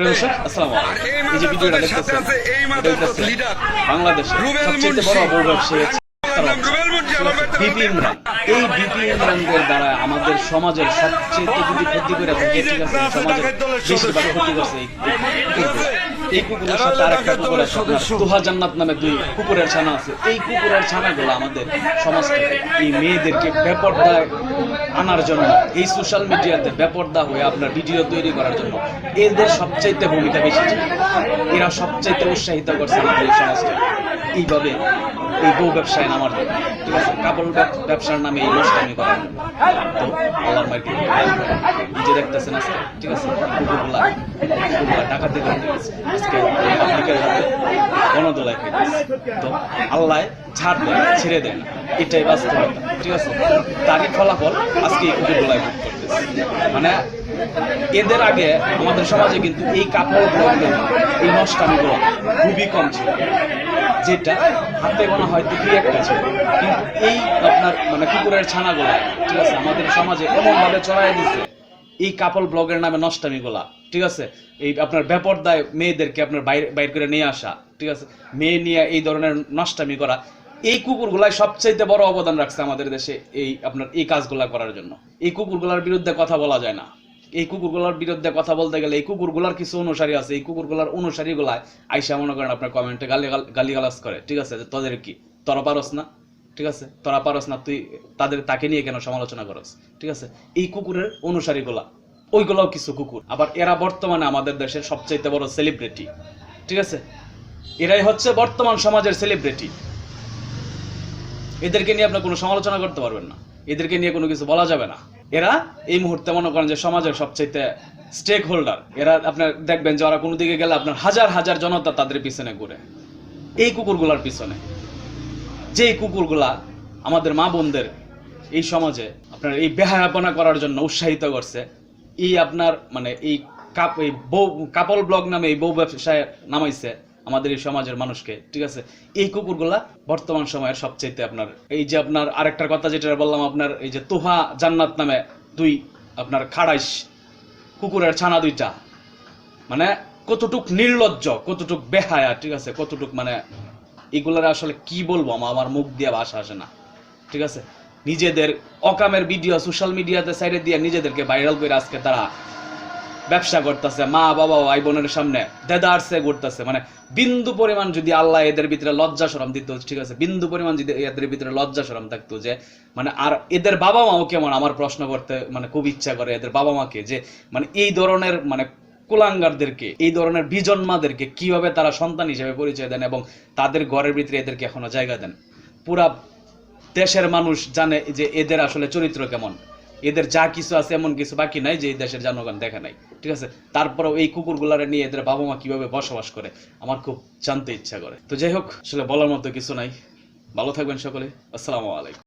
প্রিয় দর্শক, আসসালামু আলাইকুম। এই যে ভিডিওটা দেখতেছেন, এটা হইতাছে বাংলাদেশের সবচেয়ে বড় বউ ব্যবসায়ী হচ্ছে বিপি ইমরান এই বিপি ইমরানদের দ্বারা আমাদের সমাজের সবচেয়ে যদি ক্ষতি করে থাকে ঠিক আছে সমাজের বেশিরভাগ ক্ষতি করছে এই কুকুরের সাথে আর একটা কুকুর আছে আপনার জান্নাত নামে দুই কুকুরের ছানা আছে। এই কুকুরের ছানাগুলো আমাদের সমাজকে এই মেয়েদেরকে বেপর্দায় আনার জন্য এই সোশ্যাল মিডিয়াতে বেপর্দা হয়ে আপনার ভিডিও তৈরি করার জন্য এদের সবচাইতে ভূমিকা বেশি ছিল। এরা সবচাইতে উৎসাহিত করছে আমাদের এই সমাজকে। এইভাবে এই বউ ব্যবসায় নামার জন্য। ঠিক আছে? কাপড় ব্যবসার নামে এই করার জন্য তো আল্লাহর মাইকে নিজে দেখতেছেন আজকে ঠিক আছে? কুকুরগুলা। করতে গেছে আজকে পাবলিকের হাতে গণদোলায় খাইতেছে তো আল্লাহ ছাড় দেয় ছেড়ে দেয় না। এটাই বাস্তবতা ঠিক আছে? তারই ফলাফল আজকে এই কুকুরগুলায় ভোগ করতেছে। মানে এদের আগে আমাদের সমাজে কিন্তু এই কাপড় ব্লগগুলো এই নষ্টামিগুলো খুবই কম ছিল। যেটা হাতে গোনা হয়তো দুই একটা ছিল। কিন্তু এই আপনার মানে কুকুরের ছানাগুলা, ঠিক আছে, আমাদের সমাজে এমন ভাবে চড়াই দিচ্ছে এই কাপল ব্লগের নামে নষ্টামিগুলা। ঠিক আছে? এই আপনার বেপরদায় মেয়েদেরকে আপনার বাইরে, বাইর করে নিয়ে আসা, ঠিক আছে? মেয়ে নিয়ে এই ধরনের নষ্টামি করা, এই কুকুরগুলাই সবচাইতে বড় অবদান রাখছে আমাদের দেশে এই আপনার এই কাজগুলা করার জন্য। এই কুকুরগুলার বিরুদ্ধে কথা বলা যায় না। এই কুকুরগুলোর বিরুদ্ধে কথা বলতে গেলে এই কুকুরগুলার কিছু অনুসারী আছে। এই কুকুরগুলার অনুসারী গুলায় আইসা মনে করেন আপনার কমেন্টে গালি গালি গালাজ করে, ঠিক আছে? তোদের কি, তোরা পারস না? ঠিক আছে? তোরা পারস না, তুই তাদের, তাকে নিয়ে কেন সমালোচনা করস? ঠিক আছে? এই কুকুরের অনুসারী গুলা ওইগুলাও কিছু কুকুর। আবার এরা বর্তমানে আমাদের দেশের সবচাইতে বড় সেলিব্রিটি ঠিক আছে? এরাই হচ্ছে বর্তমান সমাজের সেলিব্রিটি এদেরকে নিয়ে আপনার কোনো সমালোচনা করতে পারবেন না। এদেরকে নিয়ে কোনো কিছু বলা যাবে না। এরা এই মুহূর্তে মনে করেন যে সমাজের সবচাইতে স্টেক হোল্ডার এরা আপনার দেখবেন যে ওরা কোনো দিকে গেলে আপনার হাজার হাজার জনতা তাদের পিছনে ঘুরে। এই কুকুরগুলার পিছনে। যে কুকুরগুলা আমাদের মা বোনদের এই সমাজে আপনার এই বেহায়াপনা করার জন্য উৎসাহিত করছে এই আপনার মানে এই বউ, কাপল ব্লগ নামে এই বউ ব্যবসায় নামাইছে আমাদের এই সমাজের মানুষকে, ঠিক আছে? এই কুকুরগুলা বর্তমান সময়ের সবচেয়ে আপনার, এই যে আপনার আরেকটার কথা যেটা বললাম আপনার, এই যে তোহা জান্নাত নামে দুই আপনার খাড়াইশ কুকুরের ছানা দুইটা মানে কতটুক নির্লজ্জ, কতটুক বেহায়া, ঠিক আছে? কতটুক মানে এগুলার আসলে কি বলব? আমার মুখ দিয়ে ভাষা আসে না, ঠিক আছে? নিজেদের অকামের ভিডিও সোশ্যাল মিডিয়াতে সাইডে দিয়ে নিজেদেরকে ভাইরাল করে আজকে তারা ব্যবসা করতেছে, মা, বাবা ভাই বোনের সামনে দেদারসে ঘুরতেছে। মানে বিন্দু পরিমাণ যদি আল্লাহ এদের ভিতরে লজ্জা সরম দিত, ঠিক আছে, বিন্দু পরিমাণ যদি এদের ভিতরে লজ্জা সরম থাকতো যে মানে আর এদের বাবা মাও কেমন? আমার প্রশ্ন করতে মানে খুব ইচ্ছা করে এদের বাবা মাকে যে মানে এই ধরনের মানে কুলাঙ্গারদেরকে, এই ধরনের বিজন বিজন্মাদেরকে কীভাবে তারা সন্তান হিসেবে পরিচয় দেন এবং তাদের ঘরের ভিতরে এদেরকে এখনও জায়গা দেন? পুরা দেশের মানুষ জানে যে এদের আসলে চরিত্র কেমন। এদের যা কিছু আছে এমন কিছু বাকি নাই যে এই দেশের জনগণ দেখে নাই। ঠিক আছে? তারপরেও এই কুকুরগুলারে নিয়ে এদের বাবা মা কীভাবে বসবাস করে, আমার খুব জানতে ইচ্ছা করে। তো যাই হোক, আসলে বলার মতো কিছু নাই। ভালো থাকবেন সকলে। আসসালামু আলাইকুম।